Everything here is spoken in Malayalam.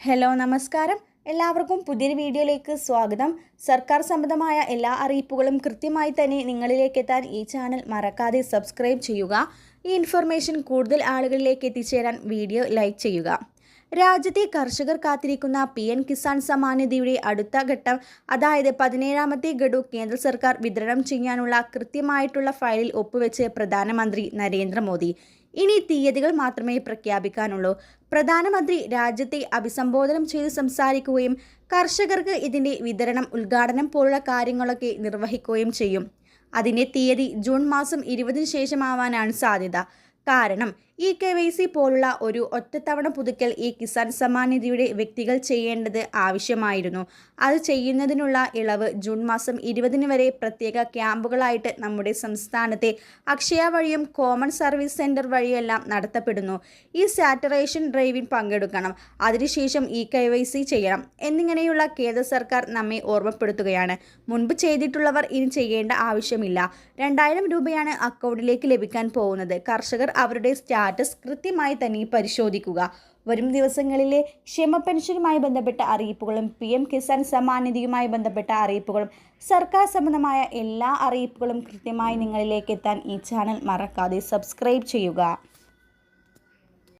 ഹലോ നമസ്കാരം. എല്ലാവർക്കും പുതിയൊരു വീഡിയോയിലേക്ക് സ്വാഗതം. സർക്കാർ സംബന്ധമായ എല്ലാ അറിയിപ്പുകളും കൃത്യമായി തന്നെ നിങ്ങളിലേക്ക് എത്താൻ ഈ ചാനൽ മറക്കാതെ സബ്സ്ക്രൈബ് ചെയ്യുക. ഈ ഇൻഫർമേഷൻ കൂടുതൽ ആളുകളിലേക്ക് എത്തിച്ചേരാൻ വീഡിയോ ലൈക്ക് ചെയ്യുക. രാജ്യത്തെ കർഷകർ കാത്തിരിക്കുന്ന പി എൻ കിസാൻ സമ്മാൻ നിധിയുടെ അടുത്ത ഘട്ടം അതായത് പതിനേഴാമത്തെ ഗഡു കേന്ദ്ര സർക്കാർ വിതരണം ചെയ്യാനുള്ള കൃത്യമായിട്ടുള്ള ഫയലിൽ ഒപ്പുവെച്ച് പ്രധാനമന്ത്രി നരേന്ദ്രമോദി. ഇനി തീയതികൾ മാത്രമേ പ്രഖ്യാപിക്കാനുള്ളൂ. പ്രധാനമന്ത്രി രാജ്യത്തെ അഭിസംബോധനം ചെയ്ത് സംസാരിക്കുകയും കർഷകർക്ക് ഇതിന്റെ വിതരണം ഉദ്ഘാടനം പോലുള്ള കാര്യങ്ങളൊക്കെ നിർവഹിക്കുകയും ചെയ്യും. അതിന്റെ തീയതി ജൂൺ മാസം ഇരുപതിന് ശേഷമാവാനാണ് സാധ്യത. കാരണം ഇ കെ വൈ സി പോലുള്ള ഒരു ഒറ്റത്തവണ പുതുക്കൽ ഈ കിസാൻ സമ്മാൻ നിധിയുടെ വ്യക്തികൾ ചെയ്യേണ്ടത് ആവശ്യമായിരുന്നു. അത് ചെയ്യുന്നതിനുള്ള ഇളവ് ജൂൺ മാസം ഇരുപതിന് വരെ പ്രത്യേക ക്യാമ്പുകളായിട്ട് നമ്മുടെ സംസ്ഥാനത്തെ അക്ഷയ വഴിയും കോമൺ സർവീസ് സെന്റർ വഴിയെല്ലാം നടത്തപ്പെടുന്നു. ഈ സാറ്ററേഷൻ ഡ്രൈവിൽ പങ്കെടുക്കണം. അതിനുശേഷം ഇ കെ വൈ സി ചെയ്യണം എന്നിങ്ങനെയുള്ള കേന്ദ്ര സർക്കാർ നമ്മെ ഓർമ്മപ്പെടുത്തുകയാണ്. മുൻപ് ചെയ്തിട്ടുള്ളവർ ഇനി ചെയ്യേണ്ട ആവശ്യമില്ല. രണ്ടായിരം രൂപയാണ് അക്കൗണ്ടിലേക്ക് ലഭിക്കാൻ പോകുന്നത്. കർഷകർ അവരുടെ സ്റ്റാറ്റസ് കൃത്യമായി തന്നെ പരിശോധിക്കുക. വരും ദിവസങ്ങളിലെ ക്ഷേമ പെൻഷനുമായി ബന്ധപ്പെട്ട അറിയിപ്പുകളും പി എം കിസാൻ സമ്മാനിധിയുമായി ബന്ധപ്പെട്ട അറിയിപ്പുകളും സർക്കാർ സംബന്ധമായ എല്ലാ അറിയിപ്പുകളും കൃത്യമായി നിങ്ങളിലേക്ക് എത്താൻ ഈ ചാനൽ മറക്കാതെ സബ്സ്ക്രൈബ് ചെയ്യുക.